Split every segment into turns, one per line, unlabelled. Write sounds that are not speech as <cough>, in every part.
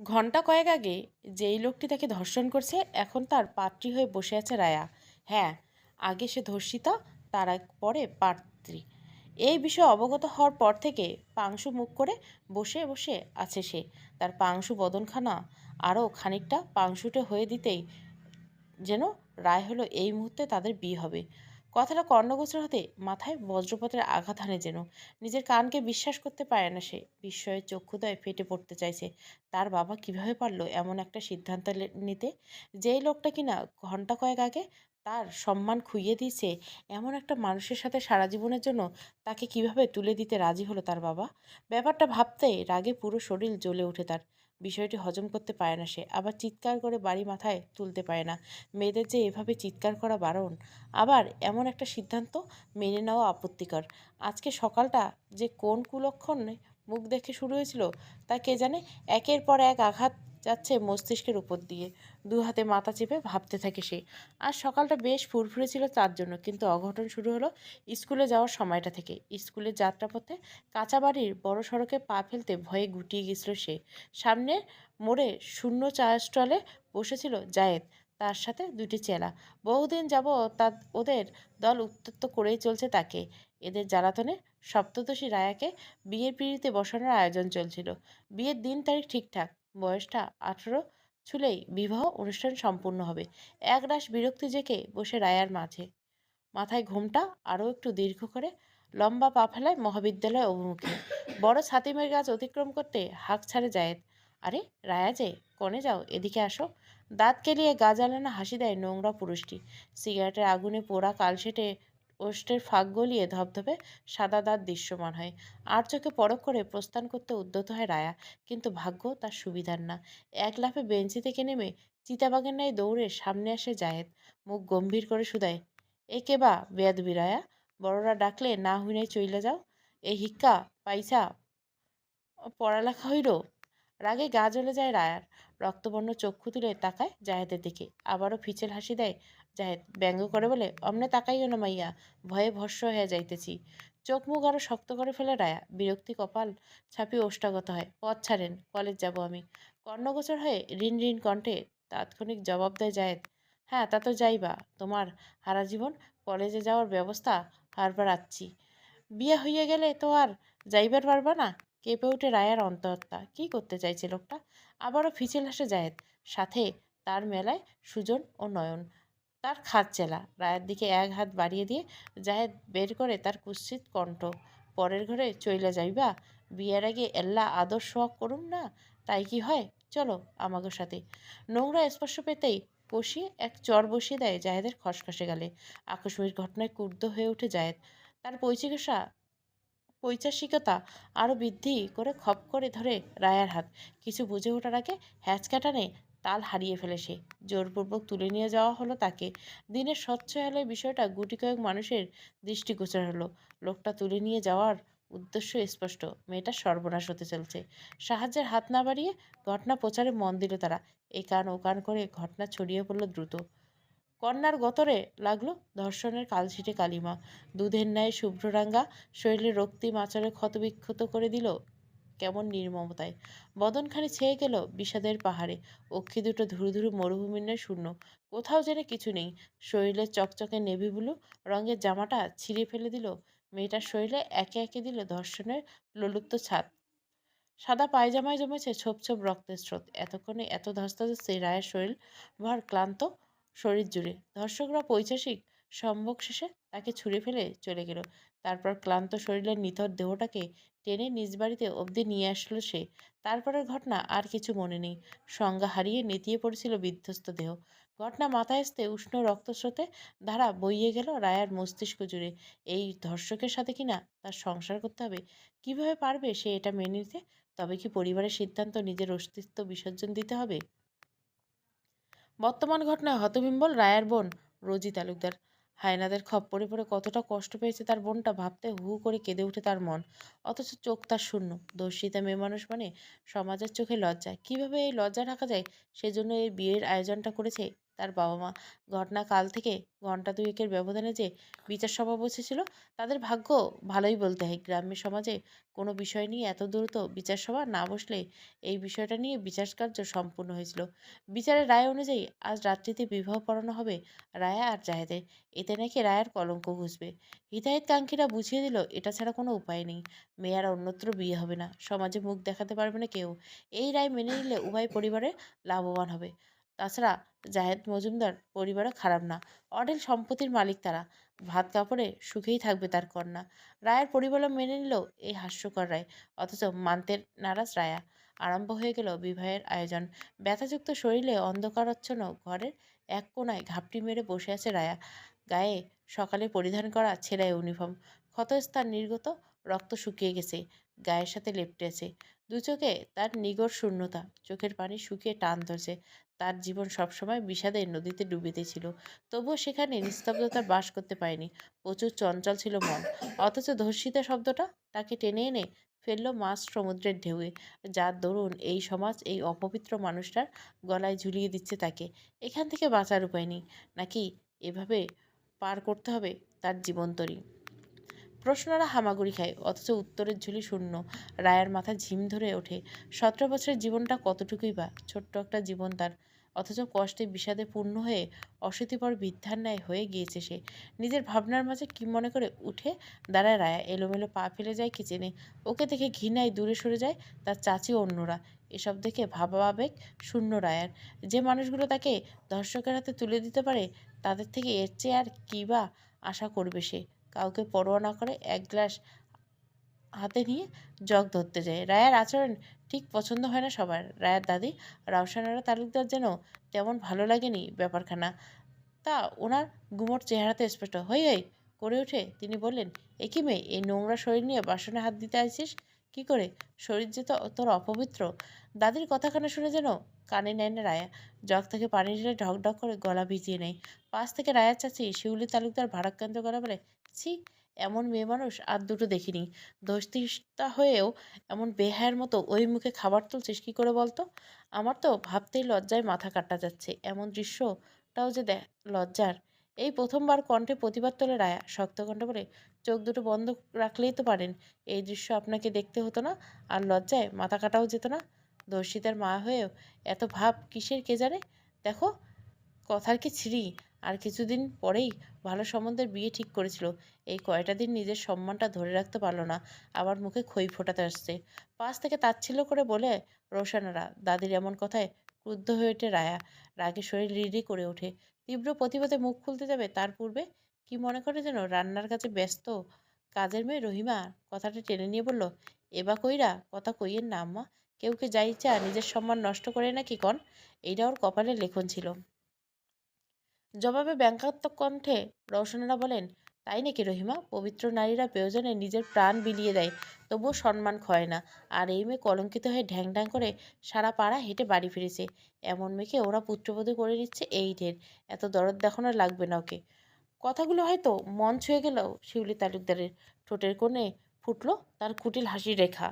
ঘণ্টা কয়েক আগে যেই লোকটি তাকে ধর্ষণ করছে, এখন তার পাত্রী হয়ে বসে আছে রায়া। হ্যাঁ আগে সে ধর্ষিতা, তার পরে পাত্রী। এই বিষয়ে অবগত হওয়ার পর থেকে পাংশু মুখ করে বসে বসে আছে সে। তার পাংশু বদনখানা আরও খানিকটা পাংশুটে হয়ে দিতেই যেন রায় হলো, এই মুহূর্তে তাদের বিয়ে হবে। কথাটা কর্ণগোচর হতে মাথায় বজ্রপাতের আঘাত হানে যেন। নিজের কানকে বিশ্বাস করতে পারে না সে। বিস্ময়ের চক্ষুদয় ফেটে পড়তে চাইছে। তার বাবা কীভাবে পারল এমন একটা সিদ্ধান্ত নিতে? যেই লোকটা কিনা ঘণ্টা কয়েক আগে তার সম্মান খুইয়ে দিয়েছে, এমন একটা মানুষের সাথে সারা জীবনের জন্য তাকে কীভাবে তুলে দিতে রাজি হলো তার বাবা? ব্যাপারটা ভাবতে রাগে পুরো শরীর জ্বলে ওঠে তার। বিষয়টি হজম করতে পারে না সে। আবার চিৎকার করে বাড়ি মাথায় তুলতে পারে না। মেয়েদের যে এভাবে চিৎকার করা বারণ, আবার এমন একটা সিদ্ধান্ত মেনে নেওয়া আপত্তিকর। আজকে সকালটা যে কোন কুলক্ষণে মুখ দেখে শুরু হয়েছিল তা কে জানে? একের পর এক আঘাত যাচ্ছে মস্তিষ্কের উপর দিয়ে। দু হাতে মাথা চেপে ভাবতে থাকে সে। আর সকালটা বেশ ফুরফুরে ছিল তার জন্য, কিন্তু অঘটন শুরু হলো স্কুলে যাওয়ার সময়টা থেকে। স্কুলের যাত্রাপথে কাঁচা বাড়ির বড় সড়কে পা ফেলতে ভয়ে গুটিয়ে গেছিল সে। সামনে মোড়ে শূন্য চা স্টলে বসেছিল জায়েদ, তার সাথে দুটি চেলা। বহুদিন যাব তা ওদের দল উত্তপ্ত করেই চলছে তাকে। এদের জ্বালাতনে সপ্তদশী রায়াকে বিয়ের পিড়িতে বসানোর আয়োজন চলছিল। বিয়ের দিন তারিখ ঠিকঠাক। বয়সটা আঠেরো ছুলেই বিবাহ অনুষ্ঠান সম্পূর্ণ হবে। একরাশ বিরক্তি জেকে বসে রায়ার মাঝে। মাথায় ঘুমটা আরও একটু দীর্ঘ করে লম্বা পা ফেলায় মহাবিদ্যালয় অভিমুখে। বড় ছাতিমের গাছ অতিক্রম করতে হাঁক ছাড়ে জায়েদ। আরে, রায়া যে, কনে যাও, এদিকে আসো। দাঁত কেলিয়ে গা জ্বালানো হাসি দেয় নোংরা পুরুষটি। সিগারেটের আগুনে পোড়া কালশেটে ওষ্টের ফাঁক গলিয়ে ধপধপে সাদা দাঁত দৃশ্যমান হয়। আর চোখে পরখ করে প্রস্থান করতে উদ্যত হয় রায়া। কিন্তু ভাগ্য তার সুবিধার না। এক লাফে বেঞ্চি থেকে নেমে চিতাবাগের ন্যায় দৌড়ে সামনে আসে জায়েদ। মুখ গম্ভীর করে শুধায়, এ কে বা বেয়াদ বিরায়া বড়রা ডাকলে না হইনে চইলে যাও। এই হিক্কা পাইসা পড়ালেখা হইল? রাগে গা জ্বলে যায় রায়ার। রক্তবর্ণ চক্ষু তুলে তাকায় জাহেদের দিকে। আবারও ফিচেল হাসি দেয় জাহেদ ব্যঙ্গ করে বলে, অমনে তাকাইও না মাইয়া, ভয়ে ভস্য হয়ে যাইতেছি। চোখ মুখ আরও শক্ত করে ফেলে রায়া, বিরক্তি কপাল ছাপিয়ে ওষ্ঠাগত হয়, পথ ছাড়েন, কলেজ যাব আমি। কর্ণগোচর হয়ে ঋণ ঋণ কণ্ঠে তাৎক্ষণিক জবাব দেয় জায়েদ হ্যাঁ তা তো যাইবা, তোমার হারা জীবন, কলেজে যাওয়ার ব্যবস্থা হারবার আচ্ছি। বিয়ে হইয়া গেলে তো আর যাইবার পারবা না, কেঁপে উঠে রায়ার অন্তহত্যা কি করতে চাইছে লোকটা? আবারও ফিচেল হাসে জায়েদ, সাথে তার মেলায় সুজন ও নয়ন। তার চেলা। রায়ের দিকে এক হাত বাড়িয়ে দিয়ে জায়েদ বের করে তার কুৎসিত কণ্ঠ, পরের ঘরে চইলা যাইবা? বিয়ের আগে এল্লা আদর সোয়াগ করুম না? তাই কি হয়? চলো আমাগো সাথে। নোংরা স্পর্শ পেতেই কষিয়ে এক চর বসিয়ে দেয় জায়েদের খসখসে গালে। আকস্মিক ঘটনায় ক্রুদ্ধ হয়ে ওঠে জায়েদ তার পৈচিকিৎসা পৈচাসিকতা আরও বৃদ্ধি করে খপ করে ধরে রায়ার হাত। কিছু বুঝে ওঠার আগে হ্যাচকা টানে তাল হারিয়ে ফেলে সে জোরপূর্বক তুলে নিয়ে যাওয়া হলো তাকে। দিনের স্বচ্ছ আলোয় বিষয়টা গুটি কয়েক মানুষের দৃষ্টিগোচর হলো লোকটা তুলে নিয়ে যাওয়ার উদ্দেশ্য স্পষ্ট। মেয়েটা সর্বনাশ হতে চলছে। সাহায্যের হাত না বাড়িয়ে ঘটনা প্রচারে মন দিল তারা। এই কান ও কান করে ঘটনা ছড়িয়ে পড়ল দ্রুত। কন্যার গতরে লাগল ধর্ষণের কালছিটে কালিমা। দুধের ন্যায় শুভ্ররাঙ্গা শরীরে রক্তিম আচরে ক্ষতবিক্ষত করে দিল কেমন নির্মমতায়। বদনখানি ছেয়ে গেল বিষাদের পাহাড়ে। অক্ষি দুটো ধুরু ধুরু মরুভূমির শূন্য। কোথাও যেন কিছু নেই। শরীরের চকচকে নেভি ব্লু, রঙের জামাটা ছিঁড়ে ফেলে দিল। মেয়েটার শরীরে একে একে দিল ধর্ষণের লোলুপ্ত ছাদ সাদা পায়জামায় জমেছে ছোপ ছোপ রক্তের স্রোত। এতক্ষণে এত ধস্তাধস্তি রায়ের শরীর ভর ক্লান্ত শরীর জুড়ে। ধর্ষকরা পৈশাসিক সম্ভোগ শেষে তাকে ছুঁড়ে ফেলে চলে গেল। তারপর ক্লান্ত শরীরের নিথর দেহটাকে টেনে নিজ বাড়িতে অবধি নিয়ে আসলো সে। তারপরের ঘটনা আর কিছু মনে নেই। সংজ্ঞা হারিয়ে নেতিয়ে পড়েছিল বিধ্বস্ত দেহ। ঘটনা মাথায় আসতে উষ্ণ রক্তস্রোতে ধারা বইয়ে গেল রায়ার মস্তিষ্ক জুড়ে। এই ধর্ষকের সাথে কিনা তার সংসার করতে হবে? কীভাবে পারবে সে এটা মেনে নিতে? তবে কি পরিবারের সিদ্ধান্ত নিজের অস্তিত্ব বিসর্জন দিতে হবে? বর্তমান ঘটনায় হতবিম্বল রায়ার বোন রোজি তালুকদার। হায়নাদের খপ্পরে পড়ে কতটা কষ্ট পেয়েছে তার বোনটা ভাবতে হু করে কেঁদে উঠে তার মন। অথচ চোখ তার শূন্য। দর্শিতা মেয়ে মানুষ মানে সমাজের চোখে লজ্জা। কীভাবে এই লজ্জা ঢাকা যায়? সেজন্য এই বিয়ের আয়োজনটা করেছে তার বাবা মা ঘটনা কাল থেকে ঘণ্টা দুয়েকের ব্যবধানে যে বিচার সভা বসেছিল, তাদের ভাগ্য ভালোই বলতে হয়। গ্রাম্য সমাজে কোনো বিষয় নিয়ে এত দ্রুত বিচার সভা না বসলে এই বিষয়টা নিয়ে বিচার কার্য সম্পূর্ণ হয়েছিল। বিচারের রায় অনুযায়ী আজ রাত্রিতে বিবাহ পড়ানো হবে রায়া আর জাহেদের। এতে নাকি রায়ার কলঙ্ক ঘুষবে। হিতাহিত কাঙ্ক্ষীরা বুঝিয়ে দিল, এটা ছাড়া কোনো উপায় নেই। মেয়ের অন্যত্র বিয়ে হবে না। সমাজে মুখ দেখাতে পারবে না কেউ। এই রায় মেনে নিলে উভয় পরিবারে লাভবান হবে। তাছাড়া জাহেদ মজুমদার পরিবারও খারাপ না। অডেল সম্পত্তির মালিক তারা। ভাত কাপড়ে সুখেই থাকবে তার কন্যা। রায়ের পরিবার মেনে নিল এই হাস্যকর রায়। অথচ মানতে নারাজ রায়া। আরম্ভ হয়ে গেল বিবাহের আয়োজন। ব্যথাযুক্ত শরীরে অন্ধকারাচ্ছন্ন ঘরের এক কোনায় ঘাপটি মেরে বসে আছে রায়া। গায়ে সকালে পরিধান করা ছেঁড়া ইউনিফর্ম। ক্ষতস্থান নির্গত রক্ত শুকিয়ে গেছে। গায়ের সাথে লেপটে আছে। দু চোখে তার নিগড় শূন্যতা, চোখের পানি শুকিয়ে টান ধরছে। তার জীবন সবসময় বিষাদের নদীতে ডুবিতে ছিল। তবুও সেখানে নিস্তব্ধতা বাস করতে পারেনি। প্রচুর চঞ্চল ছিল মন। অথচ ধর্ষিতা শব্দটা তাকে টেনে এনে ফেলল মাছ সমুদ্রের ঢেউয়ে। যার দরুন এই সমাজ এই অপবিত্র মানুষটার গলায় ঝুলিয়ে দিচ্ছে তাকে। এখান থেকে বাঁচার উপায় নেই। নাকি এভাবে পার করতে হবে তার জীবনতরী? প্রশ্নরা হামাগুড়ি খায়, অথচ উত্তরের ঝুলি শূন্য। রায়ার মাথা ঝিম ধরে ওঠে, সতেরো বছরের জীবনটা কতটুকুই বা? ছোট্ট একটা জীবন তার, অথচ কষ্টে বিষাদে পূর্ণ হয়ে অসতিপর বৃদ্ধার ন্যায় হয়ে গিয়েছে সে। নিজের ভাবনার মাঝে কি মনে করে উঠে দাঁড়ায় রায়া, এলোমেলো পা ফেলে যায় কিচেনে। ওকে দেখে ঘৃণায় দূরে সরে যায় তার চাচি অন্যরা। এসব দেখে ভাবাবেগ শূন্য রায়ার। যে মানুষগুলো তাকে ধর্ষকের হাতে তুলে দিতে পারে, তাদের থেকে এর চেয়ে আর কী বা আশা করবে সে? কাউকে পরোয়া না করে এক গ্লাস হাতে নিয়ে জগ ধরতে যায়। রায়ার আচরণ ঠিক পছন্দ হয় না সবার। রায়ার দাদি রাউসানারা তালুকদার যেন তেমন ভালো লাগেনি ব্যাপারখানা। তা ওনার গুমোট চেহারাতে স্পষ্ট। হই হই, করে উঠে তিনি বললেন, এ কি মেয়ে? এই নোংরা শরীর নিয়ে বাসনে হাত দিতে আইছিস? কি করে? শরীর যে তোর অপবিত্র। দাদির কথাখানা শুনে যেন কানে নেয় না রায়া। জগ থেকে পানি ঢেলে ঢক ঢক করে গলা ভিজিয়ে নেয়। পাশ থেকে রায়ার চাচি শিউলি তালুকদার ভারাক্রান্ত করা বলে, ছি, এমন মেয়ে মানুষ আর দুটো দেখিনি। দোস্তিস্তা হয়েও এমন বেহায়ের মতো ওই মুখে খাবার তুলছিস কী করে বলতো? আমার তো ভাবতেই লজ্জায় মাথা কাটা যাচ্ছে। এমন দৃশ্যটাও যে দেখ, লজ্জার এই প্রথমবার কণ্ঠে প্রতিবাদ তোলে রায়া। শক্ত কণ্ঠে বলে, চোখ দুটো বন্ধ রাখলেই তো পারেন। এই দৃশ্য আপনাকে দেখতে হতো না। আর লজ্জায় মাথা কাটাও যেত না। দর্শিতার মা হয়েও এত ভাব কিসের কে জানে? দেখো, কথার কি ছিঁড়ি আর কিছুদিন পরেই ভালো সম্বন্ধের বিয়ে ঠিক করেছিল। এই কয়টা দিন নিজের সম্মানটা ধরে রাখতে পারল না। আবার মুখে খই ফোটাতে আসছে। পাশ থেকে তাচ্ছিল্য করে বলে, রোশানারা, দাদির এমন কথায় ক্রুদ্ধ হয়ে ওঠে রায়া। রাগে শরীর রিডি করে ওঠে। তীব্র প্রতিবাদে মুখ খুলতে যাবে তার পূর্বে? কি মনে করে যেন রান্নার কাছে ব্যস্ত? কাজের মেয়ে রহিমা কথাটা টেনে নিয়ে বলল এবা কইরা? কথা কইয়ের না, আম্মা। কেউ কে যাই চা নিজের সম্মান নষ্ট করে নাকি কন? এইটা ওর কপালে লেখন ছিল। জবাবে ব্যঙ্গাত্মক কণ্ঠে রওশনেরা বলেন, তাই নাকি রহিমা? পবিত্র নারীরা প্রয়োজনে নিজের প্রাণ বিলিয়ে দেয়, তবুও সম্মান ক্ষয় না। আর এই মেয়ে কলঙ্কিত হয়ে ঢ্যাং ঢ্যাং করে সারা পাড়া হেঁটে বাড়ি ফিরেছে। এমন মেয়েকে ওরা পুত্রবধূ করে নিচ্ছে এই ঢের। এত দরদ দেখানো লাগবে না ওকে। কথাগুলো হয়তো মন ছুঁয়ে গেল শিউলি তালুকদারের ঠোঁটের কোণে ফুটলো তার কুটিল হাসির রেখা।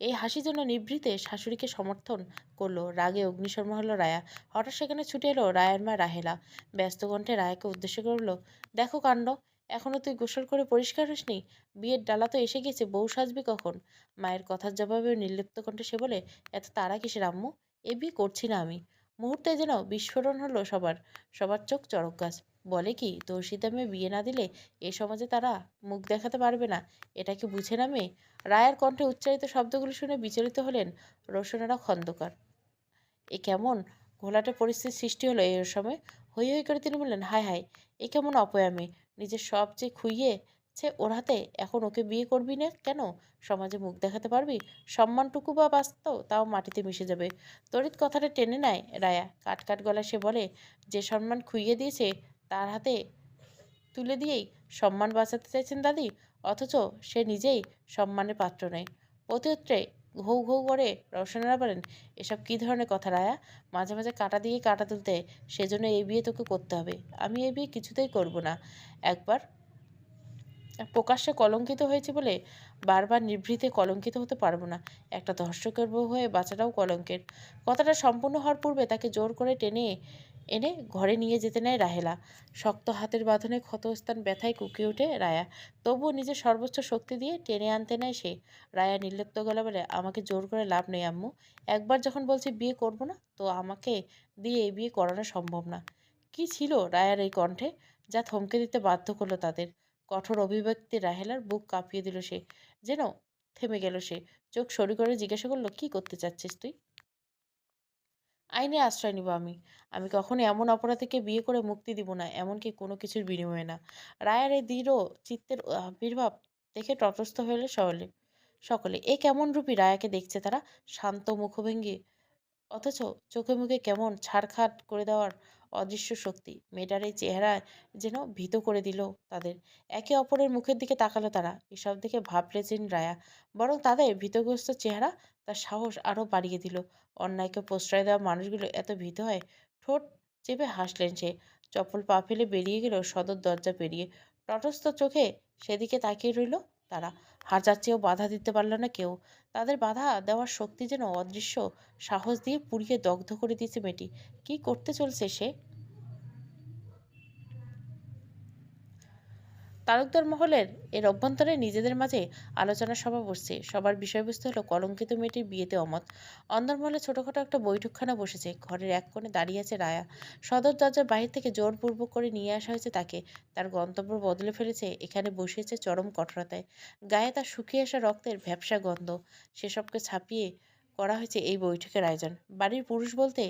এই হাসি যেন নিভৃতে শাশুড়িকে সমর্থন করল রাগে অগ্নিশর্মা হলো রায়া। হঠাৎ সেখানে ছুটে এলো রায়ের মা রাহেলা। ব্যস্ত কণ্ঠে রায়াকে উদ্দেশ্য করল, দেখো কাণ্ড, এখনও তুই গোসল করে পরিষ্কার হসনি? বিয়ের ডালা তো এসে গেছে, বউ সাজবি কখন? মায়ের কথার জবাবে নির্লিপ্ত কণ্ঠে সে বলে, এত তারা কিসের আম্মু? এ বিয়ে করছি না আমি। মুহূর্তে যেন বিস্ফোরণ হলো সবার। সবার চোখ চড়ক গাছ। বলে কি দর্শিতা মেয়ে বিয়ে না দিলে এ সমাজে তারা মুখ দেখাতে পারবে না, এটা কি বুঝে না মেয়ে? রায়ের কণ্ঠে উচ্চারিত শব্দগুলো শুনে বিচলিত হলেন রোশনারা খন্দকার। এ কেমন ঘোলাটে পরিস্থিতির সৃষ্টি হলো এই সময়? হই হই করে তিনি বললেন, হায় হায়, এ কেমন অপয়ামে নিজের সব যে খুইয়ে সে ওর হাতে, এখন ওকে বিয়ে করবি না কেন? সমাজে মুখ দেখাতে পারবি? সম্মানটুকু বা বাঁচত তাও মাটিতে মিশে যাবে। তড়িৎ কথাটা টেনে নেয় রায়া। কাট কাট গলা সে বলে, যে সম্মান খুইয়ে দিয়েছে তার হাতে তুলে দিয়েই সম্মান বাঁচাতে চাইছেন দাদি, অথচ সে নিজেই সম্মানের পাত্র নয়। প্রত্যুত্তরে ঘৌ ঘৌ করে রওশনারা বলেন, এসব কী ধরনের কথা রায়া? মাঝে মাঝে কাটা দিয়ে কাটা তুলতে সেজন্য এই বিয়ে তোকে করতে হবে। আমি এই বিয়ে কিছুতেই করব না। একবার প্রকাশ্যে কলঙ্কিত হয়েছে বলে বারবার নিভৃতে কলঙ্কিত হতে পারব না। একটা ধর্ষকের বউ হয়ে বাচ্চাটাও কলঙ্কের। কথাটা সম্পূর্ণ হওয়ার পূর্বে তাকে জোর করে টেনে এনে ঘরে নিয়ে যেতে নেয় রাহেলা। শক্ত হাতের বাঁধনে ক্ষতস্থান ব্যথায় কুকিয়ে ওঠে রায়া। তবুও নিজের সর্বোচ্চ শক্তি দিয়ে টেনে আনতে নেয় সে। রায়া নির্লিপ্ত গলা বলে, আমাকে জোর করে লাভ নেই আম্মু। একবার যখন বলছি বিয়ে করব না, তো আমাকে দিয়ে এই বিয়ে করানো সম্ভব না। কি ছিল? রায়ার এই কণ্ঠে। যা থমকে দিতে বাধ্য করল তাদের। কঠোর অভিব্যক্তি রাহেলার বুক কাঁপিয়ে দিল সে। যেন থেমে গেল সে। চোখ সরু করে জিজ্ঞাসা করল, কি করতে চাচ্ছিস তুই? আইনে আশ্রয় নিব আমি। আমি কখনো এমন অপরাধীকে বিয়ে করে মুক্তি দিব না, এমনকি কোনো কিছুর বিনিময়ে না। রায়ের এই দৃঢ় চিত্তের আবির্ভাব দেখে তটস্থ হলে সকলে। সকলে, এ কেমন রূপী রায়াকে দেখছে তারা? শান্ত মুখভঙ্গি। অথচ চোখে মুখে কেমন ছাড়খাট করে দেওয়ার অদৃশ্য শক্তি। মেয়েটার এই চেহারা যেন ভীত করে দিল তাদের। একে অপরের মুখের দিকে তাকালো তারা। এসব দেখে ভাবলেছেন রায়া। বরং তাদের ভীতগ্রস্ত চেহারা তার সাহস আরও বাড়িয়ে দিল। অন্যায়কে প্রশ্রয় দেওয়া মানুষগুলো এত ভীত হয় ঠোঁট চেপে হাসলেন সে। চপ্পল পা ফেলে বেরিয়ে গেল সদর দরজা পেরিয়ে। তটস্থ চোখে সেদিকে তাকিয়ে রইল তারা। হাজার চেয়েও বাধা দিতে পারল না কেউ। তাদের বাধা দেওয়ার শক্তি যেন অদৃশ্য সাহস দিয়ে পুড়িয়ে দগ্ধ করে দিয়েছে মেয়েটি। কি করতে চলছে সে? তালুকদার মহলের এর অভ্যন্তরে নিজেদের মাঝে আলোচনা সভা বসছে। সবার বিষয়বস্তু হলো কলঙ্কিত মেয়েটির বিয়েতে অমত। অন্দরমহলে ছোটোখাটো একটা বৈঠকখানা বসেছে। ঘরের এক কোণে দাঁড়িয়ে আছে রায়া। সদর দরজার বাহির থেকে জোরপূর্বক করে নিয়ে আসা হয়েছে তাকে। তার গন্তব্য বদলে ফেলেছে। এখানে বসেছে চরম কঠোরতায়। গায়ে তার শুকিয়ে আসা রক্তের ভ্যাবসা গন্ধ। সেসবকে ছাপিয়ে করা হয়েছে এই বৈঠকের আয়োজন। বাড়ির পুরুষ বলতে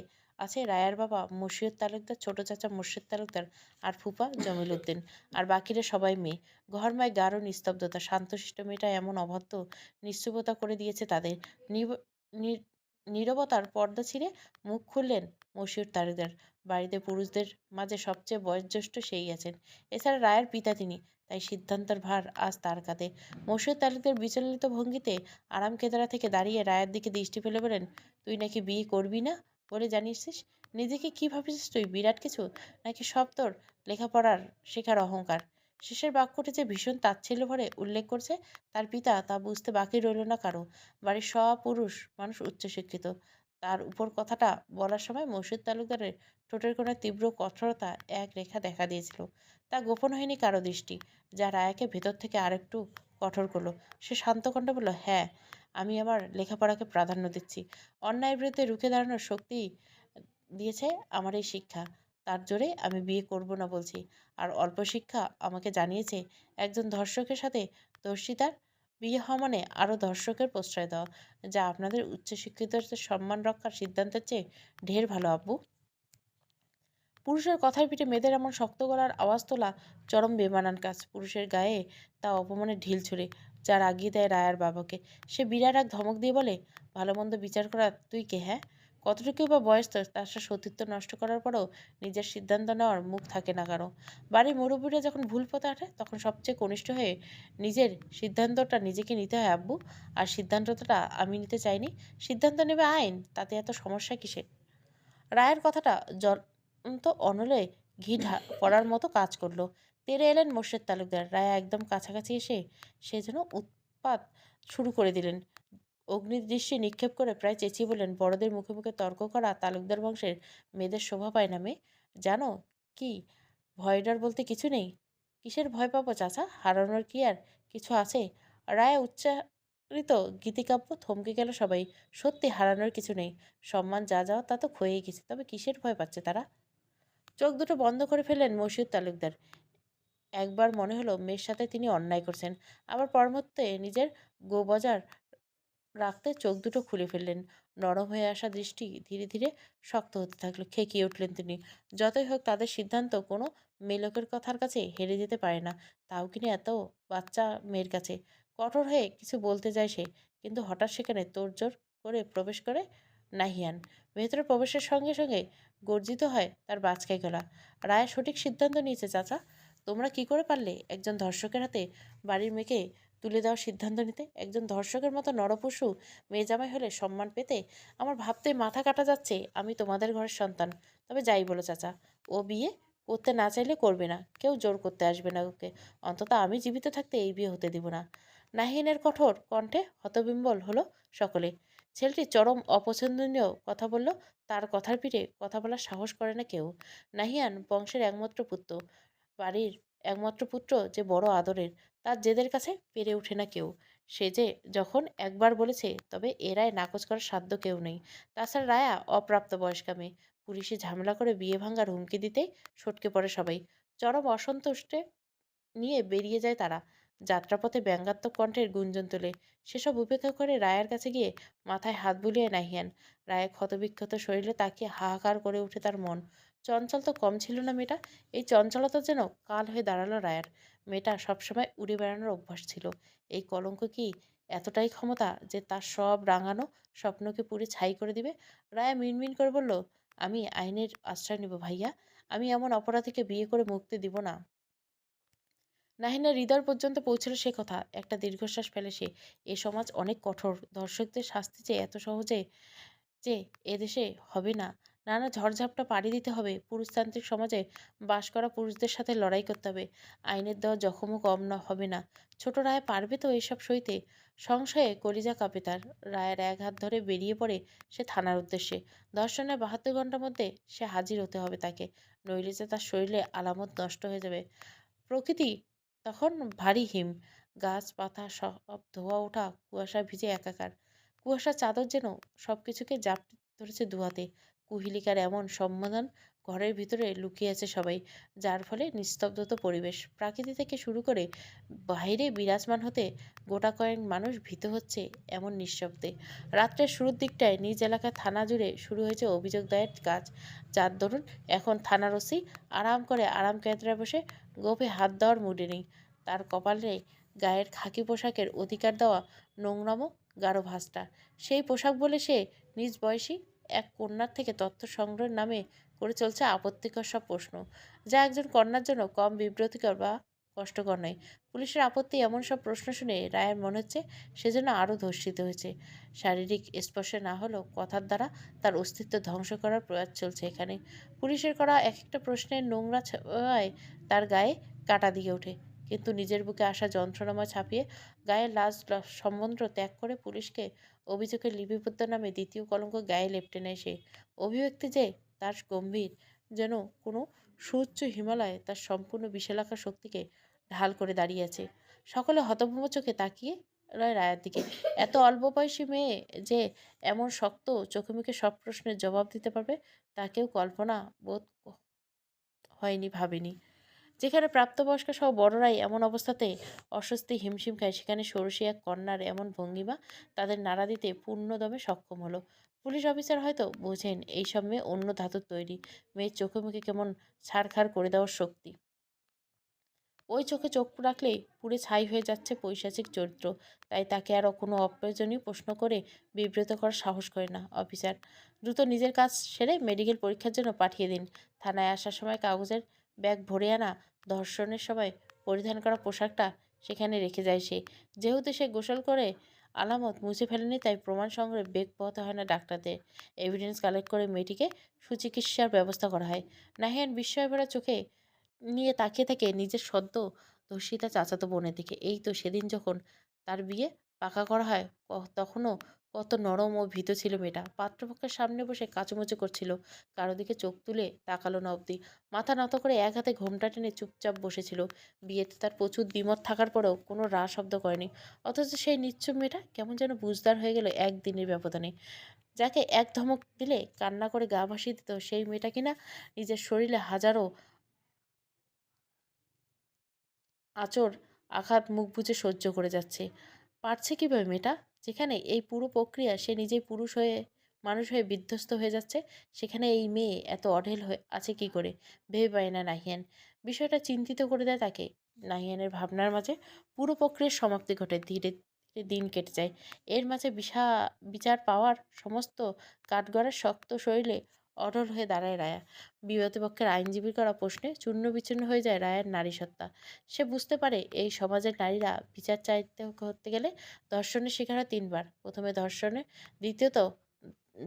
আছে রায়ার বাবা মুর্শিদ তালুকদার, ছোট চাচা মুর্শিদ তালুকদার আর ফুপা জমিল উদ্দিন আর বাকিরা সবাই মেয়ে। ঘরমায় গাঢ় নিস্তব্ধতা, শান্তশিষ্ট মেয়েটা এমন অবাধ্য নিশ্চুপতা করে দিয়েছে তাদের। নীরবতার পর্দা ছিঁড়ে মুখ খুললেন মশিউর তালুকদার। বাড়িতে পুরুষদের মাঝে সবচেয়ে বয়োজ্যেষ্ঠ সেই আছেন। এছাড়া রায়ের পিতা তিনি, তাই সিদ্ধান্তের ভার আজ তার কাঁধে। মশিউর তালুকদার বিচলিত ভঙ্গিতে আরাম কেদারা থেকে দাঁড়িয়ে রায়ের দিকে দৃষ্টি ফেলে বলেন তুই নাকি বিয়ে করবি না? বলে জানিয়েছিস? নিজেকে কি ভাবছিস তুই, বিরাট কিছু? নাকি সব তোর লেখাপড়ার শেখার অহংকার? শেষের বাক্যটি যে ভীষণ তাচ্ছিল্য ভরে উল্লেখ করছে, তার পিতা তা বুঝতে বাকি রইল না কারও। বাড়ির সব পুরুষ মানুষ উচ্চশিক্ষিত। তার উপর কথাটা বলার সময় মসজিদ তালুকদারের ঠোঁটের কোণে তীব্র কঠোরতা এক রেখা দেখা দিয়েছিল। তা গোপন হয়নি কারও দৃষ্টি। যা রায়াকে ভেতর থেকে আরেকটু কঠোর করল। সে শান্ত কণ্ঠে বলল হ্যাঁ আমি আমার লেখাপড়াকে প্রাধান্য দিচ্ছি। অন্যায়ের বিরুদ্ধে রুখে দাঁড়ানোর শক্তি দিয়েছে আমার এই শিক্ষা। তার জোরে আমি বিয়ে করব না বলছি। আর অল্প শিক্ষা আমাকে জানিয়েছে একজন ধর্ষকের সাথে ধর্ষিতার বিয়ে হওয়া মানে আরও ধর্ষকের প্রশ্রয় দেওয়া, যা আপনাদের উচ্চশিক্ষিতদের সম্মান রক্ষার সিদ্ধান্তের চেয়ে ঢের ভালো, আব্বু। পুরুষের কথার পিঠে মেয়েদের এমন শক্ত গলার আওয়াজ তোলা চরম বেমানান কাজ। পুরুষের গায়ে তা অপমানের ঢিল ছুড়ে যা রাগিয়ে দেয় রায়ার বাবাকে। সে বিরাট এক ধমক দিয়ে বলে ভালো মন্দ বিচার করা তুই কে হ্যাঁ? কতটুকুই বা বয়স তোর, তার সাথে সতীত্ব নষ্ট করার পরেও নিজের সিদ্ধান্ত নেওয়ার মুখ থাকে না কারও। বাড়ির মুরব্বীরা যখন ভুল পথে আঠে তখন সবচেয়ে কনিষ্ঠ হয়ে নিজের সিদ্ধান্তটা নিজেকে নিতে হয়, আব্বু। আর সিদ্ধান্তটা আমি নিতে চাইনি। সিদ্ধান্ত নেবে আইন, তাতে এত সমস্যা কিসে রায়ের কথাটা জ্বলন্ত অনলে ঘি ঢা <laughs> পড়ার মতো কাজ করল। তেরে এলেন মোর্শেদ তালুকদার। রায় একদম কাছাকাছি এসে সে যেন উৎপাত শুরু করে দিলেন। অগ্নিদৃষ্টি নিক্ষেপ করে প্রায় চেঁচিয়ে বললেন বড়দের মুখে মুখে তর্ক করা তালুকদার বংশের মেয়েদের শোভা পায় না মেয়ে। জানো কি? ভয় ডর বলতে কিছু নেই। কিসের ভয় পাবো চাচা? হারানোর কি আর কিছু আছে? রায় উচ্চারিত গীতিকাব্য থমকে গেল সবাই। সত্যি হারানোর কিছু নেই। সম্মান যা যাওয়া তা তো ক্ষয়েই গেছে। তবে কিসের ভয় পাচ্ছে তারা? চোখ দুটো বন্ধ করে ফেললেন মসিউদ তালুকদার। একবার মনে হলো মেয়ের সাথে তিনি অন্যায় করছেন, আবার পরমত্তে নিজের গোবজার রাখতে চোখ দুটো খুলে ফেললেন। নরম হয়ে আসা দৃষ্টি ধীরে ধীরে শক্ত হতে থাকল, খেকিয়ে উঠলেন তিনি। যতই হোক তাদের সিদ্ধান্ত কোনো মেলোকের কথার কাছে হেরে যেতে পারে না, তাও কিনা এত বাচ্চা মেয়ের কাছে। কঠোর হয়ে কিছু বলতে যায় সে, কিন্তু হঠাৎ সেখানে তোড়জোড় করে প্রবেশ করে নাহিয়ান। ভেতরে প্রবেশের সঙ্গে সঙ্গে গর্জিত হয়, তার বাচকাই গলা। রায় সঠিক সিদ্ধান্ত নিয়েছে, চাচা। তোমরা কি করে পারলে একজন ধর্ষকের হাতে বাড়ির মেয়েকে তুলে দেওয়ার সিদ্ধান্ত নিতে? একজন ধর্ষকের মতো নরপশু মেয়ে জামাই হলে সম্মান পেতে আমার ভাবতে মাথা কাটা যাচ্ছে, আমি তোমাদের ঘরের সন্তান। তবে যাই বলো, চাচা। ও বিয়ে করতে না চাইলে করবে না। কেউ জোর করতে আসবে না ওকে। অন্তত আমি জীবিত থাকতে এই বিয়ে হতে দিব না। নাহিনের কঠোর কণ্ঠে হতবিম্বল হলো সকলে। ছেলেটি চরম অপছন্দনীয় কথা বলল। তার কথার পিঠে কথা বলার সাহস করে না কেউ। নাহিয়ান বংশের একমাত্র পুত্র, বাড়ির একমাত্র পুত্র যে বড় আদরের, তার জেদের কাছে পেরে ওঠে না কেউ। সে যে যখন একবার বলেছে, তবে এরাই নাকচ করার সাধ্য কেউ নেই। তাছাড়া রায়া অপ্রাপ্ত বয়স্কা মেয়ে। পুলিশে ঝামেলা করে বিয়ে ভাঙার হুমকি দিতেই সটকে পড়ে সবাই। চরম অসন্তুষ্টে নিয়ে বেরিয়ে যায় তারা। যাত্রাপথে ব্যঙ্গাত্মক কণ্ঠের গুঞ্জন তোলে। সেসব উপেক্ষা করে রায়ের কাছে গিয়ে মাথায় হাত বুলিয়ে নাহিয়ান রায় ক্ষতবিক্ষত শরীরে তাকিয়ে হাহাকার করে উঠে তার মন। চঞ্চল তো কম ছিল না মেয়েটা, এই চঞ্চলতা যেন কাল হয়ে দাঁড়াল রায়ের। মেয়েটা সবসময় উড়ে বেড়ানোর অভ্যাস ছিল। এই কলঙ্ক কি এতটাই ক্ষমতা যে তার সব রাঙানো স্বপ্নকে পুরে ছাই করে দিবে? রায়া মিনমিন করে বলল, আমি আইনের আশ্রয় নেব ভাইয়া। আমি এমন অপরাধীকে বিয়ে করে মুক্তি দিব না। নাহিনের হৃদয় পর্যন্ত পৌঁছলো সে কথা। একটা দীর্ঘশ্বাস ফেলে সে। এ সমাজ অনেক কঠোর। দর্শকদের শাস্তি যে এত সহজে যে এদেশে হবে না। নানা ঝড়ঝাপটা পাড়ি দিতে হবে। পুরুষতান্ত্রিক সমাজে বাস করা পুরুষদের সাথে লড়াই করতে হবে। আইনের দেওয়া জখমও কম না, হবে না। ছোট রায় পারবে তো এসব সইতে? সংশয়ে কলিজা কাঁপে তার। রায়ের এক হাত ধরে বেরিয়ে পড়ে সে থানার উদ্দেশ্যে। দর্শনের বাহাত্তর ঘণ্টার মধ্যে সে হাজির হতে হবে তাকে। নইলে যে তার শরীরে আলামত নষ্ট হয়ে যাবে। প্রকৃতি তখন ভারী হিম, গাছ, পাতা, সব ধোয়া ওঠা, কুয়াশা ভিজে একাকার। কুয়াশার চাদর যেন সব কিছুকে জাপটে ধরেছে দুহাতে। কুহিলিকার এমন সম্বোধন ঘরের ভিতরে লুকিয়ে আছে সবাই, যার ফলে নিস্তব্ধত পরিবেশ। প্রাকৃতি থেকে শুরু করে বাইরে বিরাজমান হতে গোটা কয়েক মানুষ ভীত হচ্ছে এমন নিঃশব্দে। রাত্রের শুরুর দিকটায় নিজ এলাকার থানা জুড়ে শুরু হয়েছে অভিযোগ দায়ের কাজ। যার দরুন এখন থানার ওসি আরাম করে আরাম কেন্দ্রে বসে গোপে হাত দেওয়ার মুডে নেই। তার কপালে গায়ের খাকি পোশাকের অধিকার দেওয়া নোংরামো গাঢ় ভাসটা সেই পোশাক বলে সে নিজ বয়সী এক কন্যার থেকে তথ্য সংগ্রহের নামে করে চলছে আপত্তিকর সব প্রশ্ন। যা একজন কন্যার জন্য কম বিব্রতিকর বা কষ্টকর নয়। পুলিশের আপত্তি এমন সব প্রশ্ন শুনে রায়ের মনে হচ্ছে সেজন্য আরও ধর্ষিত হয়েছে। শারীরিক স্পর্শে না হলেও কথার দ্বারা তার অস্তিত্ব ধ্বংস করার প্রয়াস চলছে এখানে। পুলিশের করা এক একটা প্রশ্নের নোংরা ছোঁয়ায় তার গায়ে কাটা দিয়ে ওঠে। কিন্তু নিজের বুকে আসা যন্ত্রণাময় ছাপিয়ে গায়ে লাজ সম্বন্ধ ত্যাগ করে পুলিশকে অভিযোগের লিপিবদ্ধ নামে দ্বিতীয় কলঙ্ক গায়ে লেপটে নেয় সে। অভিব্যক্তি যে তার গম্ভীর যেন কোনো সুউচ্চ হিমালয়ে তার সম্পূর্ণ বিশালাকার শক্তিকে ঢাল করে দাঁড়িয়ে আছে সকলে হতভম্ব চোখে তাকিয়ে রয় রায়ের দিকে। এত অল্প বয়সী মেয়ে যে এমন শক্ত চোখে মুখে সব প্রশ্নের জবাব দিতে পারবে, তা কেউ কল্পনা বোধ হয়নি, ভাবেনি। যেখানে প্রাপ্তবয়স্ক সহ বড়রাই এমন অবস্থাতে অস্বস্তি হিমশিম খায়, সেখানে ষোড়শী এক কন্যার এমন ভঙ্গিমা তাদের নাড়া দিতে পূর্ণদমে সক্ষম হলো। পুলিশ অফিসার হয়তো বোঝেন এই সব মেয়ে অন্য ধাতুর তৈরি। মেয়ের চোখে মুখে কেমন ছাড়খাড় করে দেওয়ার শক্তি। ওই চোখে চোখ রাখলেই পুরে ছাই হয়ে যাচ্ছে পৈশাচিক চরিত্র। তাই তাকে আর কোনো অপ্রয়োজনীয় প্রশ্ন করে বিব্রত করার সাহস করে না অফিসার। দ্রুত নিজের কাজ সেরে মেডিকেল পরীক্ষার জন্য পাঠিয়ে দিন। থানায় আসার সময় কাগজের ব্যাগ ভরে আনা ধর্ষণের সময় পরিধান করা পোশাকটা সেখানে রেখে যায় সে। যেহেতু সে গোসল করে আলামত মুছে ফেলেনি, তাই প্রমাণ সংগ্রহে বেগ পোহাতে হয় না ডাক্তারদের। এভিডেন্স কালেক্ট করে মেয়েটিকে সুচিকিৎসার ব্যবস্থা করা হয়। নাহিয়ান বিস্ময় ভরা চোখে নিয়ে তাকিয়ে থেকে নিজের সদ্য ধর্ষিতা চাচাতো বোনের দিকে। এই তো সেদিন যখন তার বিয়ে পাকা করা হয় তখনও কত নরম ও ভীত ছিল মেয়েটা। পাত্রপক্ষের সামনে বসে কাচুমুচু করছিল, কারও দিকে চোখ তুলে তাকালো না অবধি। মাথা নত করে এক হাতে ঘোমটা টেনে চুপচাপ বসেছিল। বিয়েতে তার প্রচুর দ্বিমত থাকার পরেও কোনো রা শব্দ করেনি। অথচ সেই নিশ্চুপ মেয়েটা কেমন যেন বুঝদার হয়ে গেল একদিনের ব্যবধানে। যাকে এক ধমক দিলে কান্না করে গা ভাসিয়ে দিত সেই মেয়েটা কিনা নিজের শরীরে হাজারো আচর আঘাত, মুখ বুঝে সহ্য করে যাচ্ছে। পারছে কীভাবে মেয়েটা? যেখানে এই পুরো প্রক্রিয়া সে নিজেই পুরুষ হয়ে, মানুষ হয়ে বিধ্বস্ত হয়ে যাচ্ছে, সেখানে এই মেয়ে এত অঢেল হয়ে আছে কি করে? ভেবে পায় না নাহিয়ান। বিষয়টা চিন্তিত করে দেয় তাকে। নাহিয়ানের ভাবনার মাঝে পুরো প্রক্রিয়ার সমাপ্তি ঘটে। ধীরে ধীরে দিন কেটে যায়। এর মাঝে বিশা বিচার পাওয়ার সমস্ত কাঠগড়ার শক্ত শরীরে অটল হয়ে দাঁড়ায় রায়া। বিবাদপক্ষের আইনজীবীর করা প্রশ্নে চূর্ণ বিচ্ছিন্ন হয়ে যায় রায়ের নারী সত্তা। সে বুঝতে পারে এই সমাজের নারীরা বিচার চাইতে করতে গেলে ধর্ষণের শিকার তিনবার। প্রথমে ধর্ষণে, দ্বিতীয়ত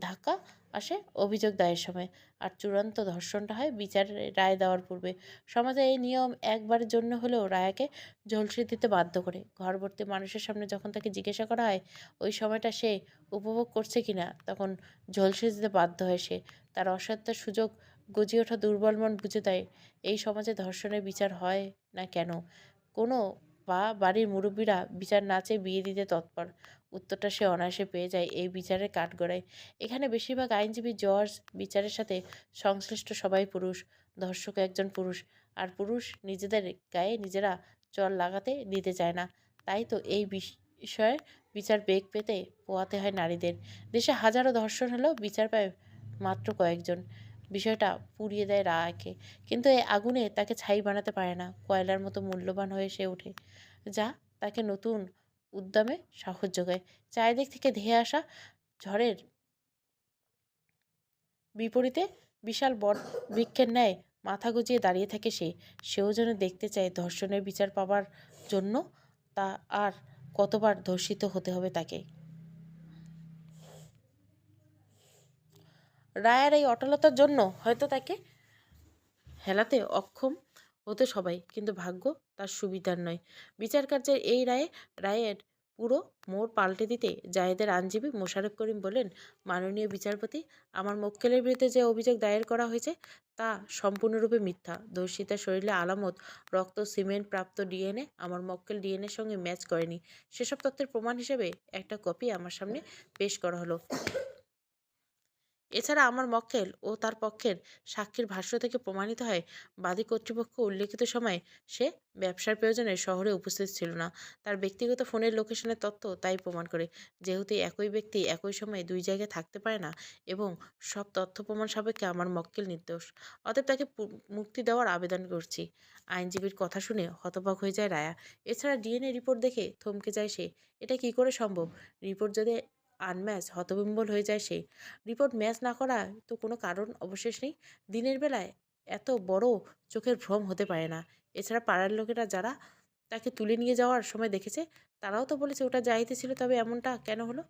ধাক্কা আসে অভিযোগ দায়ের সময়। আর চূড়ান্ত ধর্ষণটা হয় বিচারের রায় দেওয়ার পূর্বে। সমাজে এই নিয়ম একবারের জন্য হলেও রায়াকে ঝলসে দিতে বাধ্য করে। ঘরবর্তী মানুষের সামনে যখন তাকে জিজ্ঞাসা করা হয়, ওই সময়টা সে উপভোগ করছে কিনা তখন ঝলসে দিতে বাধ্য হয় সে। তার অসত্যার সুযোগ গজিয়ে ওঠা দুর্বল মন বুঝে দেয়, এই সমাজে ধর্ষণের বিচার হয় না কেন? কোনো বা বাড়ির মুরব্বীরা বিচার না চেয়ে বিয়ে দিতে তৎপর। উত্তরটা সে অনায়াসে পেয়ে যায় এই বিচারের কাঠগড়ায়। এখানে বেশিরভাগ আইনজীবী জজ বিচারের সাথে সংশ্লিষ্ট সবাই পুরুষ, ধর্ষক একজন পুরুষ। আর পুরুষ নিজেদের গায়ে নিজেরা চল লাগাতে দিতে চায় না। তাই তো এই বিষয়ে বিচার বেগ পেতে পোয়াতে হয় নারীদের। দেশে হাজারো ধর্ষণ হলেও বিচার পায় মাত্র কয়েকজন। বিষয়টা পুড়িয়ে দেয় রায়াকে। কিন্তু এই আগুনে তাকে ছাই বানাতে পারে না, কয়লার মতো মূল্যবান হয়ে সে ওঠে। যা তাকে নতুন উদ্যমে সাহস যোগায়। চারিদিক থেকে ধেয়ে আসা ঝড়ের বিপরীতে বিশাল বট বৃক্ষের ন্যায় মাথা গুজিয়ে দাঁড়িয়ে থাকে সে। সেও যেন দেখতে চায় ধর্ষণের বিচার পাবার জন্য তা আর কতবার ধর্ষিত হতে হবে তাকে। রায়ের এই অটলতার জন্য হয়তো তাকে হেলাতে অক্ষম হতো সবাই, কিন্তু ভাগ্য তার সুবিধার নয়। বিচার কার্যের এই রায়ে রায়ের পুরো মোড় পাল্টে দিতে জায়েদের আইনজীবী মোশাররফ করিম বলেন, মাননীয় বিচারপতি, আমার মক্কেলের বিরুদ্ধে যে অভিযোগ দায়ের করা হয়েছে তা সম্পূর্ণরূপে মিথ্যা। ধর্ষিতার শরীরে আলামত, রক্ত, সিমেন্ট প্রাপ্ত ডিএনএ আমার মক্কেল ডিএনএর সঙ্গে ম্যাচ করেনি। সেসব তথ্যের প্রমাণ হিসেবে একটা কপি আমার সামনে পেশ করা হলো। এছাড়া আমার মক্কেল ও তার পক্ষের সাক্ষীর ভাষ্য থেকে প্রমাণিত হয়, বাদী কর্তৃপক্ষ উল্লেখিত সময়ে সে ব্যবসার প্রয়োজনে শহরে উপস্থিত ছিল না। তার ব্যক্তিগত ফোনের লোকেশনের তথ্য তাই প্রমাণ করে, যেহেতু একই ব্যক্তি একই সময়ে দুই জায়গায় থাকতে পারে না এবং সব তথ্য প্রমাণ সাপেক্ষে আমার মক্কেল নির্দোষ, অতএব তাকে মুক্তি দেওয়ার আবেদন করছি। আইনজীবীর কথা শুনে হতবাক হয়ে যায় রায়া। এছাড়া ডিএনএ রিপোর্ট দেখে থমকে যায় সে, এটা কি করে সম্ভব? রিপোর্ট যদি আনম্যাচ হতবিম্বল হয়ে যায় সে। রিপোর্ট ম্যাচ না করা তো কোনো কারণ অবশেষ নেই। দিনের বেলায় এত বড় চোখের ভ্রম হতে পারে না। এছাড়া পাড়ার লোকেরা যারা তাকে তুলে নিয়ে যাওয়ার সময় দেখেছে, তারাও তো বলেছে ওটা যাইতে ছিল তবে এমনটা কেন হলো?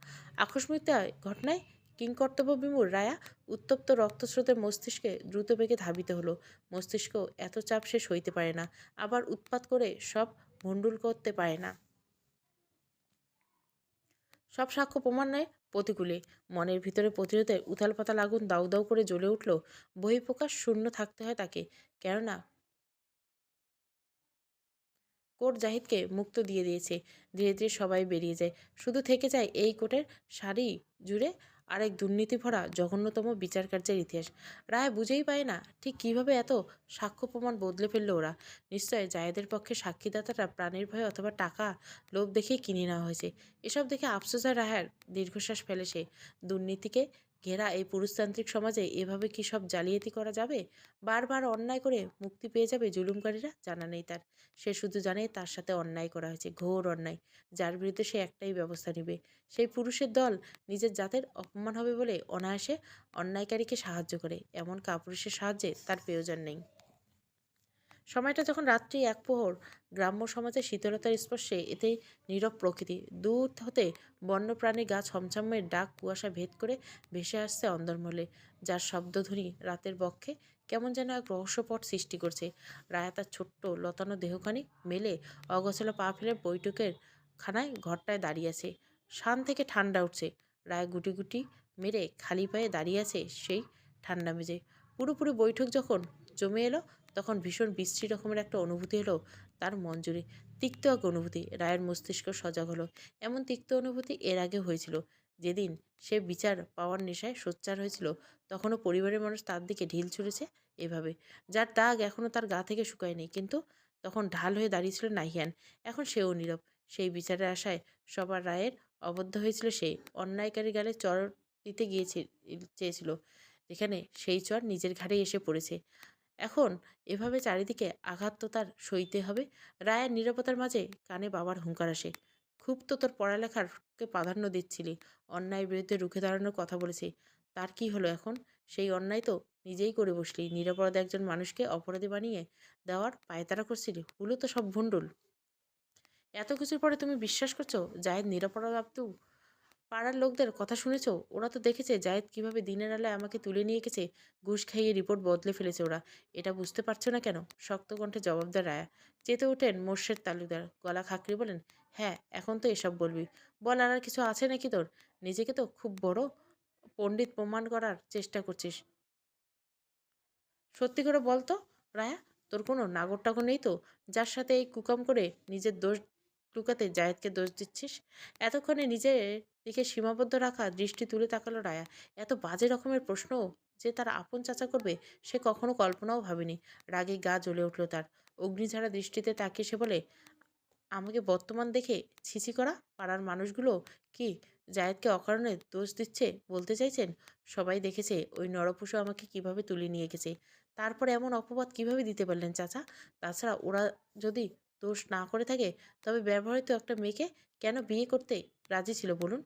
আকস্মিক ঘটনায় কিংকর্তব্য বিমূর রায়া উত্তপ্ত রক্তস্রোতের মস্তিষ্কে দ্রুত বেগে ধাবিত হলো। মস্তিষ্ক এত চাপ সে সইতে পারে না, আবার উৎপাত করে সব ভণ্ডুল করতে পারে না। সব সাক্ষ্য প্রমাণ নয় প্রতিকূলে মনের ভিতরে প্রতিরোধের উথাল পাতাল আগুন দাউ দাউ করে জ্বলে উঠল। বহিঃপ্রকাশ শূন্য থাকতে হয় তাকে। কেননা কোর্ট জাহিদকে মুক্ত দিয়ে দিয়েছে। ধীরে ধীরে সবাই বেরিয়ে যায়। শুধু থেকে যায় এই কোর্টের শাড়ি জুড়ে আরেক দুর্নীতি ভরা জঘন্যতম বিচার কার্যের ইতিহাস। রায় বুঝেই পায় না, ঠিক কীভাবে এত সাক্ষ্য প্রমাণ বদলে ফেলল ওরা? নিশ্চয় জায়েদের পক্ষে সাক্ষীদাতারা প্রাণের ভয়ে অথবা টাকা লোভ দেখে কিনে নেওয়া হয়েছে। এসব দেখে আফসোস আর রায়ের দীর্ঘশ্বাস ফেলে সে। দুর্নীতিকে ঘেরা এই পুরুষতান্ত্রিক সমাজে এভাবে কি সব জালিয়াতি করা যাবে? বারবার অন্যায় করে মুক্তি পেয়ে যাবে জুলুমকারীরা? জানা নেই তার। সে শুধু জানে তার সাথে অন্যায় করা হয়েছে, ঘোর অন্যায়। যার বিরুদ্ধে সে একটাই ব্যবস্থা নেবে। সেই পুরুষের দল নিজের জাতের অপমান হবে বলে অনায়াসে অন্যায়কারীকে সাহায্য করে। এমন কাপুরুষের সাহায্যে তার প্রয়োজন নেই। সময়টা যখন রাত্রি এক প্রহর, গ্রাম্য সমাজের শীতলতার স্পর্শে এতে নীরব প্রকৃতি। দূর হতে বন্যপ্রাণী গাছ ছমছমের ডাক কুয়াশা ভেদ করে ভেসে আসছে অন্দরমহলে, যার শব্দধ্বনি রাতের বক্ষে কেমন যেন এক রহস্যপট সৃষ্টি করছে। রায়া তার ছোট্ট লতানো দেহখানি মেলে অগোছালো পা ফেলে বৈঠকের খানায় ঘরটায় দাঁড়িয়ে আছে। শান থেকে ঠান্ডা উঠছে। রায় গুটি গুটি মেরে খালি পায়ে দাঁড়িয়ে আছে সেই ঠান্ডা মেজে পুরোপুরি বৈঠক যখন জমে এলো তখন ভীষণ রকমের একটা অনুভূতি হলো, তার মন জুড়ে তিক্ত এক অনুভূতি। রায়ের মস্তিষ্ক সজাগ হলো। এমন তিক্ত অনুভূতি এর আগে হয়েছিল। যেদিন সে বিচার পাওয়ার নেশায় সোচ্চার হয়েছিল, তখনও পরিবারের মানুষ তার দিকে ঢিল ছুড়েছে এভাবে। যার দাগ এখনও তার গা থেকে শুকায়নি। কিন্তু তখন ঢাল হয়ে দাঁড়িয়েছিল নাহিয়ান। এখন সেও নীরব। সেই বিচারের আশায় সবার রায়ের অবদ্ধ হয়েছিল সে। অন্যায়কারী গালে চর দিতে গিয়েছে, চেয়েছিল। যেখানে সেই চর নিজের ঘাড়ে এসে পড়েছে। এখন এভাবে চারিদিকে আঘাত তো তার সইতে হবে। রায়ের নিরাপত্তার মাঝে কানে বাবার হুঙ্কার আসে। খুব তো তোর পড়ালেখারকে প্রাধান্য দিচ্ছিলি। অন্যায়ের বিরুদ্ধে রুখে দাঁড়ানোর কথা বলেছি। তার কি হলো এখন? সেই অন্যায় তো নিজেই করে বসলি। নিরাপরাধ একজন মানুষকে অপরাধী বানিয়ে দেওয়ার পায়তারা করছিলি। হুলো তো সব ভণ্ডুল। এত কিছুর পরে তুমি বিশ্বাস করছ? জায়েদ নিরাপরাধ আব্দু পাড়ার লোকদের কথা শুনেছ? ওরা তো দেখেছে জায়েদ কীভাবে দিনের আলায় আমাকে তুলে নিয়ে গেছে, ঘুষ খাইয়ে রিপোর্ট বদলে ফেলেছে ওরা। এটা বুঝতে পারছ না কেন? শক্ত কণ্ঠে জবাব দেয় রায়া। চেতে ওঠেন মোর্শেদ তালুকদার। গলা খাকরি বলেন হ্যাঁ এখন তো এসব বলবি। বল, আর কিছু আছে নাকি তোর? নিজেকে তো খুব বড় পণ্ডিত প্রমাণ করার চেষ্টা করছিস। সত্যি করে বল তো, রায়া। তোর কোনো নাগর টাগর নেই তো? যার সাথে এই কুকাম করে নিজের দোষ লুকাতে জায়েদকে দোষ দিচ্ছিস? এতক্ষণে নিজের দিকে সীমাবদ্ধ রাখা দৃষ্টি তুলে তাকালো রায়া। এত বাজে রকমের প্রশ্ন যে তার আপন চাচা করবে, সে কখনো কল্পনাও ভাবেনি। রাগে গা জ্বলে উঠল তার। অগ্নিঝাড়া দৃষ্টিতে তাকিয়ে সে বলে, আমাকে বর্তমান দেখে ছিছি করা? পাড়ার মানুষগুলো কি জায়েদকে অকারণে দোষ দিচ্ছে বলতে চাইছেন? সবাই দেখেছে ওই নরপশু আমাকে কীভাবে তুলে নিয়ে গেছে। তারপরে এমন অপবাদ কীভাবে দিতে পারলেন চাচা? তাছাড়া ওরা যদি দোষ না করে থাকে, তবে ব্যবহৃত একটা মেয়েকে কেন বিয়ে করতে রাজি ছিল বলুন?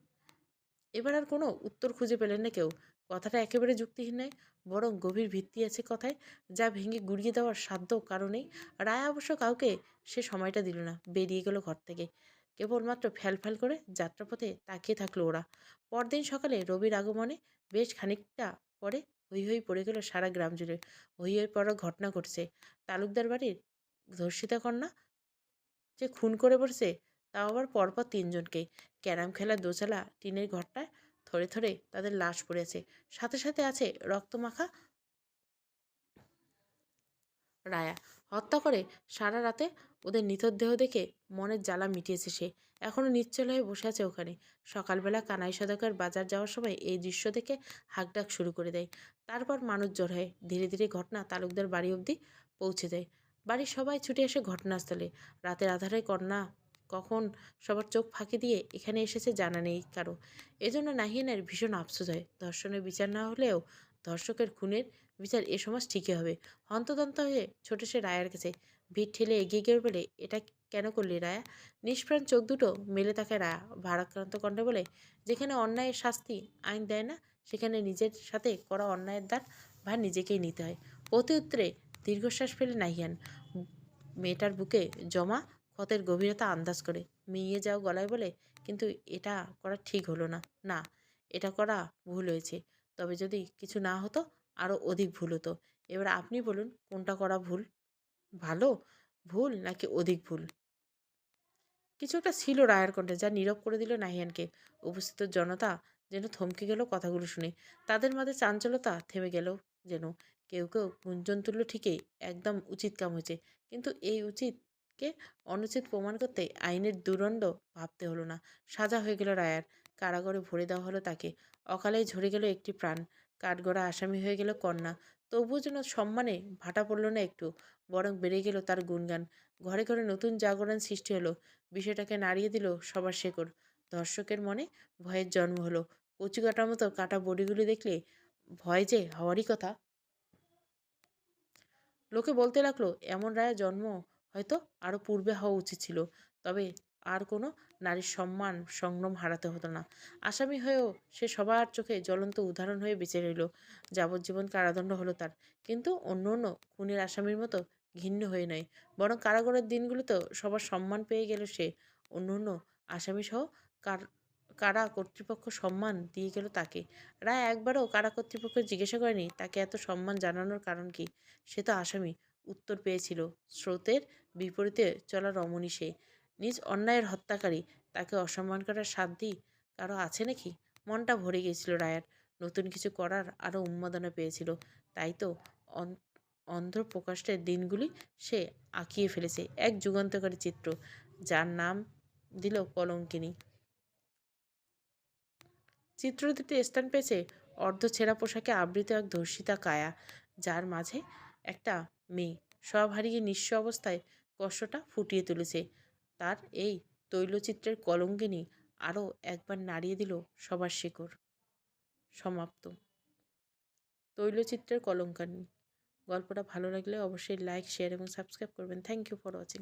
এবার আর কোনো উত্তর খুঁজে পেলেন না কেউ। কথাটা একেবারে যুক্তিহীন নয়, বরং গভীর ভিত্তি আছে কথায়, যা ভেঙে গুড়িয়ে দেওয়ার সাধ্য কারণেই। রায় অবশ্য কাউকে সে সময়টা দিল না, বেরিয়ে গেল ঘর থেকে। কেবলমাত্র ফ্যাল করে যাত্রাপথে তাকিয়ে থাকল ওরা। পরদিন সকালে রবির আগমনে বেশ খানিকটা পরে হই হই পড়ে গেল সারা গ্রাম জুড়ে। হই হই পড়ার ঘটনা ঘটছে। তালুকদার বাড়ির ধর্ষিতা কন্যা যে খুন করে বসছে, তাও আবার পরপর তিনজনকে ক্যারাম খেলার দোচালা টিনের ঘরটায় থরে থরে তাদের লাশ পড়ে আছে সাথে সাথে আছে রক্তমাখা রায়া। হত্যা করে সারা রাতে ওদের নিথরদেহ দেখে মনের জ্বালা মিটিয়েছে সে। এখনও নিশ্চল হয়ে বসে আছে ওখানে। সকালবেলা কানাই সদাকার বাজার যাওয়ার সময় এই দৃশ্য দেখে হাঁকডাক শুরু করে দেয়। তারপর মানুষ জড় হয় ধীরে ধীরে ঘটনা তালুকদার বাড়ি অবধি পৌঁছে দেয়। বাড়ির সবাই ছুটে আসে ঘটনাস্থলে। রাতের আধারে কন্যা কখন সবার চোখ ফাঁকি দিয়ে এখানে এসেছে জানা নেই কারও। এজন্য নাহিয়ানের ভীষণ আফসোস হয়। ধর্ষণের বিচার না হলেও ধর্ষকের খুনের বিচার এ সমাজ ঠিকই হবে। হন্তদন্ত হয়ে ছোট সে রায়ার কাছে ভিড় ঠেলে এগিয়ে গিয়ে বলে, এটা কেন করলি রায়া? নিষ্প্রাণ চোখ দুটো মেলে তাকে রায়া। ভারাক্রান্ত কণ্ঠে বলে, যেখানে অন্যায়ের শাস্তি আইন দেয় না, সেখানে নিজের সাথে করা অন্যায়ের দান ভার নিজেকেই নিতে হয়। প্রতি উত্তরে দীর্ঘশ্বাস ফেলে নাহিয়ান মেয়েটার বুকে জমা ক্ষতের গভীরতা আন্দাজ করে। মিইয়ে যাও গলায় বলে, কিন্তু এটা করা ঠিক হলো না। না, এটা করা ভুল হয়েছে। তবে যদি কিছু না হতো আরও অধিক ভুল হতো। এবার আপনি বলুন, কোনটা করা ভুল? ভালো, ভুল নাকি অধিক ভুল? কিছু একটা ছিল রায়ের কণ্ঠে, যা নীরব করে দিল নাহিয়ানকে। উপস্থিত জনতা যেন থমকে গেল কথাগুলো শুনে। তাদের মাঝে চাঞ্চলতা থেমে গেল যেন। কেউ কেউ গুঞ্জন তুলল ঠিকই, একদম উচিত কাম হয়েছে কিন্তু এই উচিতকে অনুচিত প্রমাণ করতে আইনের দুরণ্ড ভাবতে হলো না। সাজা হয়ে গেল রায়ার। কারাগারে ভরে দেওয়া হলো তাকে। অকালেই ঝরে গেল একটি প্রাণ। কাঠগড়া আসামি হয়ে গেল কন্যা। তবুও যেন সম্মানে ভাটা পড়ল না একটু, বরং বেড়ে গেল তার গুণগান। ঘরে ঘরে নতুন জাগরণ সৃষ্টি হলো। বিষয়টাকে নাড়িয়ে দিল সবার শেকড়। দর্শকের মনে ভয়ের জন্ম হলো। কচু কাটার মতো কাটা বডিগুলি দেখলে ভয় যে হওয়ারই কথা। লোকে বলতে লাগল, এমন রায়ের জন্ম হয়তো আরও পূর্বে হওয়া উচিত ছিল, তবে আর কোনো নারীর সম্মান, সংগ্রাম হারাতে হতো না। আসামি হয়েও সে সবার চোখে জ্বলন্ত উদাহরণ হয়ে বেঁচে রইল। যাবজ্জীবন কারাদণ্ড হলো তার, কিন্তু অন্য অন্য খুনের আসামির মতো ঘিন্ন হয়ে নয়, বরং কারাগারের দিনগুলোতেও সবার সম্মান পেয়ে গেল সে। অন্য অন্য আসামি সহ কার কারা কর্তৃপক্ষ সম্মান দিয়ে গেল তাকে? রায় একবারও কারা কর্তৃপক্ষ জিজ্ঞাসা করেনি? তাকে এত সম্মান জানানোর কারণ কি? সে তো আসামি। উত্তর পেয়েছিল, স্রোতের বিপরীতে চলা রমণী সে। নিজ অন্যায়ের হত্যাকারী, তাকে অসম্মান করার সাধ্যই কারও আছে নাকি? মনটা ভরে গিয়েছিল রায়ার। নতুন কিছু করার আরও উন্মাদনা পেয়েছিল। তাই তো অন্ধ্র প্রকাশের দিনগুলি সে আঁকিয়ে ফেলেছে। এক যুগান্তকারী চিত্র, যার নাম দিল কলঙ্কিনী। চিত্র দুটি স্থান পেয়েছে অর্ধ ছেঁড়া পোশাকে আবৃত এক ধর্ষিতা কায়া, যার মাঝে একটা মেয়ে। সব হারিয়ে নিঃস্ব অবস্থায় কষ্টটা ফুটিয়ে তুলেছে। তার এই তৈলচিত্রের কলঙ্কিনী আরও একবার নাড়িয়ে দিল সবার শিকড়। সমাপ্ত। তৈলচিত্রের কলঙ্কানি। গল্পটা ভালো লাগলে অবশ্যই লাইক শেয়ার এবং সাবস্ক্রাইব করবেন। Thank you for watching